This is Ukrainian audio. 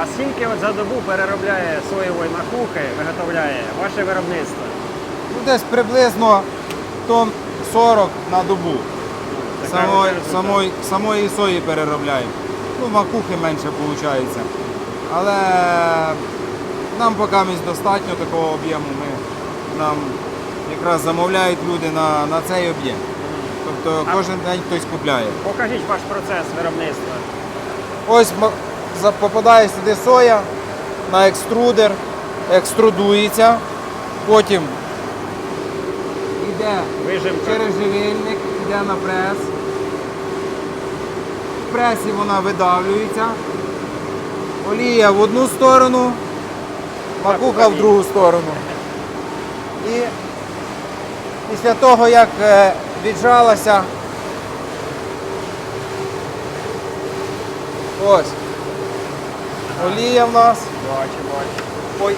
А скільки от за добу переробляє соєвої макухи, виготовляє ваше виробництво? Ну, десь приблизно тонн 40 на добу. Самої, самої, самої сої переробляємо. Ну, макухи менше виходить. Але нам поки місць достатньо такого об'єму. Ми, нам якраз замовляють люди на, на цей об'єм. Тобто А- кожен день хтось купляє. Покажіть ваш процес виробництва. Ось попадає сюди соя на екструдер, екструдується, потім йде Вижимка. через живильник, йде на прес. В пресі вона видавлюється. Олія в одну сторону, макуха в другу сторону. І після того, як е, віджалася, ось Olívamos. Bote, bote. Foi.